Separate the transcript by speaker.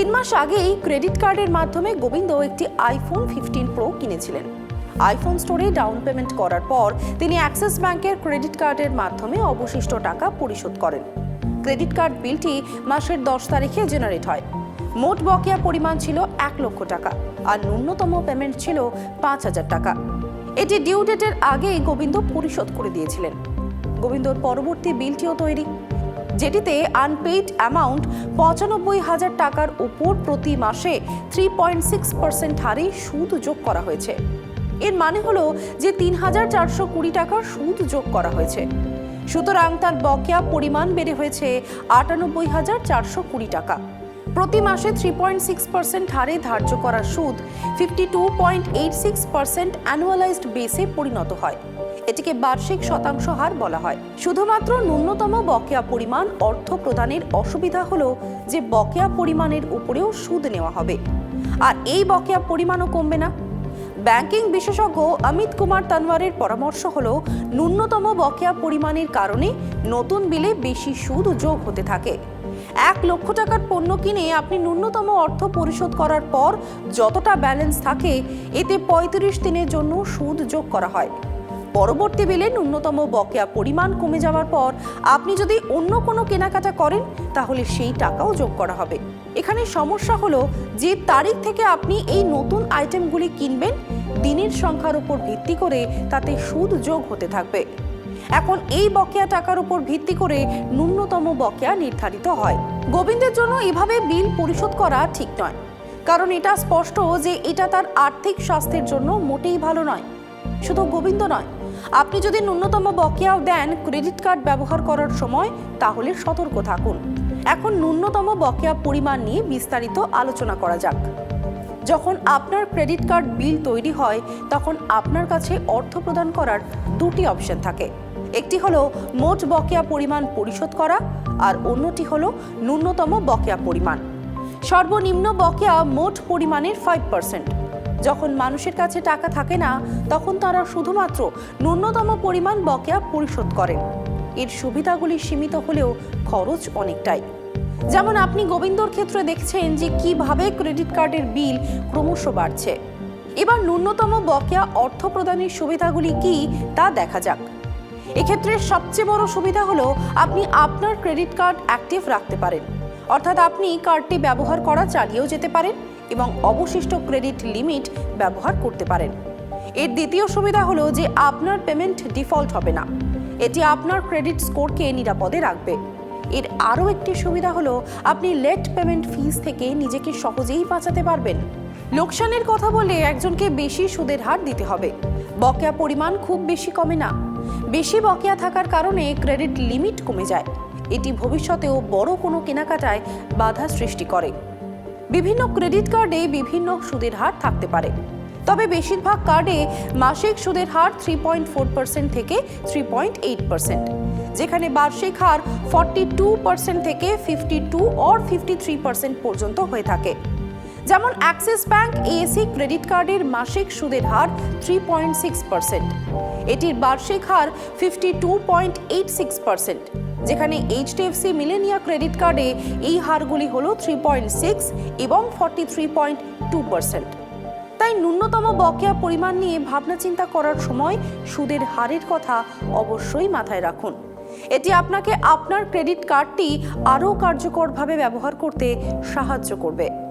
Speaker 1: তিন মাস আগেই ক্রেডিট কার্ডের মাধ্যমে গোবিন্দ একটি আইফোন ফিফটিন প্রো কিনেছিলেন। আইফোন স্টোরে ডাউন পেমেন্ট করার পর তিনি অ্যাক্সিস ব্যাংকের ক্রেডিট কার্ডের মাধ্যমে অবশিষ্ট টাকা পরিশোধ করেন। ক্রেডিট কার্ড বিলটি মাসের দশ তারিখে জেনারেট হয়। মোট বকেয়া পরিমাণ ছিল এক লক্ষ টাকা আর ন্যূনতম পেমেন্ট ছিল পাঁচ হাজার টাকা। এটি ডিউ ডেটের আগেই গোবিন্দ পরিশোধ করে দিয়েছিলেন। গোবিন্দর পরবর্তী বিলটিও তৈরি। যেটিতে আনপেইড অ্যামাউন্ট পঁচানব্বই হাজার টাকার উপর প্রতি মাসে থ্রি পয়েন্ট সিক্স পার্সেন্ট হারে সুদ যোগ করা হয়েছে। এর মানে হলো যে তিন হাজার চারশো কুড়ি টাকার সুদ যোগ করা হয়েছে। সুতরাং তার বকেয়া পরিমাণ বেড়ে হয়েছে আটানব্বই হাজার চারশো কুড়ি টাকা। প্রতি মাসে থ্রি পয়েন্ট সিক্স পার্সেন্ট হারে ধার্য করা সুদ fifty two point eight six percent annualised বেসে পরিণত হয়। এটিকে বার্ষিক শতাংশ হার বলা হয়। শুধুমাত্র ন্যূনতম বকেয়া পরিমাণ অর্থ প্রদানের অসুবিধা হল যে বকেয়া পরিমাণের উপরেও সুদ নেওয়া হবে। আর এই বকেয়া পরিমাণও কমবে না। ব্যাংকিং বিশেষজ্ঞ অমিত কুমার তানওয়ারের পরামর্শ হল, ন্যূনতম বকেয়া পরিমাণের কারণে নতুন বিলে বেশি সুদ যোগ হতে থাকে। এক লক্ষ টাকার পণ্য কিনে আপনি ন্যূনতম অর্থ পরিশোধ করার পর যতটা ব্যালেন্স থাকে, এতে পঁয়ত্রিশ দিনের জন্য সুদ যোগ করা হয়। পরবর্তী বিলে ন্যূনতম বকেয়া পরিমাণ কমে যাওয়ার পর আপনি যদি অন্য কোনো কেনাকাটা করেন, তাহলে সেই টাকাও যোগ করা হবে। এখানে সমস্যা হলো যে তারিখ থেকে আপনি এই নতুন আইটেমগুলি কিনবেন, দিনের সংখ্যার উপর ভিত্তি করে তাতে সুদ যোগ হতে থাকবে। এখন এই বকেয়া টাকার উপর ভিত্তি করে ন্যূনতম বকেয়া নির্ধারিত হয়। গোবিন্দের জন্য এভাবে বিল পরিশোধ করা ঠিক নয়। কারণ এটা স্পষ্ট যে এটা তার আর্থিক স্বাস্থ্যের জন্য মোটেই ভালো নয়। শুধু গোবিন্দ নয়। আপনি যদি ন্যূনতম বকেয়াও দেন ক্রেডিট কার্ড ব্যবহার করার সময়, তাহলে সতর্ক থাকুন। এখন ন্যূনতম বকেয়া পরিমাণ নিয়ে বিস্তারিত আলোচনা করা যাক। যখন আপনার ক্রেডিট কার্ড বিল তৈরি হয়, তখন আপনার কাছে অর্থ প্রদান করার দুটি অপশন থাকে। একটি হলো মোট বকেয়া পরিমাণ পরিশোধ করা আর অন্যটি হলো ন্যূনতম বকেয়া পরিমাণ। সর্বনিম্ন বকেয়া মোট পরিমাণের ফাইভ পার্সেন্ট যখন মানুষের কাছে টাকা থাকে না, তখন তারা শুধুমাত্র ন্যূনতম পরিমাণ বকেয়া পরিশোধ করেন এর সুবিধাগুলি সীমিত হলেও খরচ অনেকটাই। যেমন আপনি গোবিন্দর ক্ষেত্রে দেখছেন যে কীভাবে ক্রেডিট কার্ডের বিল ক্রমশ বাড়ছে। এবার ন্যূনতম বকেয়া অর্থ প্রদানের সুবিধাগুলি কি তা দেখা যাক। এক্ষেত্রে সবচেয়ে বড় সুবিধা হলো আপনি আপনার ক্রেডিট কার্ড অ্যাক্টিভ রাখতে পারেন। অর্থাৎ আপনি কার্ডটি ব্যবহার করা চালিয়েও যেতে পারেন এবং অবশিষ্ট ক্রেডিট লিমিট ব্যবহার করতে পারেন। এর দ্বিতীয় সুবিধা হলো যে আপনার পেমেন্ট ডিফল্ট হবে না। এটি আপনার ক্রেডিট স্কোরকে নিরাপদে রাখবে। এর আরও একটি সুবিধা হলো আপনি লেট পেমেন্ট ফিস থেকে নিজেকে সহজেই বাঁচাতে পারবেন। লোকসানের কথা বলে একজনকে বেশি সুদের হার দিতে হবে। বকেয়া পরিমাণ খুব বেশি কমে না। বেশি বকেয়া থাকার কারণে ক্রেডিট লিমিট কমে যায়। এটি ভবিষ্যতেও বড় কোনো কেনাকাটায় বাধা সৃষ্টি করে। বিভিন্ন ক্রেডিট কার্ডে বিভিন্ন সুদের হার থাকতে পারে। তবে বেশিরভাগ কার্ডে মাসিক সুদের হার থ্রি পয়েন্ট ফোর পার্সেন্ট থেকে থ্রি পয়েন্ট এইট পার্সেন্ট যেখানে বার্ষিক হার ফর্টি টু পার্সেন্ট থেকে fifty two or fifty three percent পর্যন্ত হয়ে থাকে। যেমন অ্যাক্সিস ব্যাংক এএসি ক্রেডিট কার্ডের মাসিক সুদের হার থ্রি পয়েন্ট সিক্স পার্সেন্ট এটির বার্ষিক হার fifty two point eight six percent যেখানে এইচডিএফসি মিলেনিয়া ক্রেডিট কার্ডে এই হারগুলি হল থ্রি পয়েন্ট সিক্স এবং forty three point two percent তাই ন্যূনতম বকেয়া পরিমাণ নিয়ে ভাবনা চিন্তা করার সময় সুদের হারের কথা অবশ্যই মাথায় রাখুন। এটি আপনাকে আপনার ক্রেডিট কার্ডটি আরও কার্যকরভাবে ব্যবহার করতে সাহায্য করবে।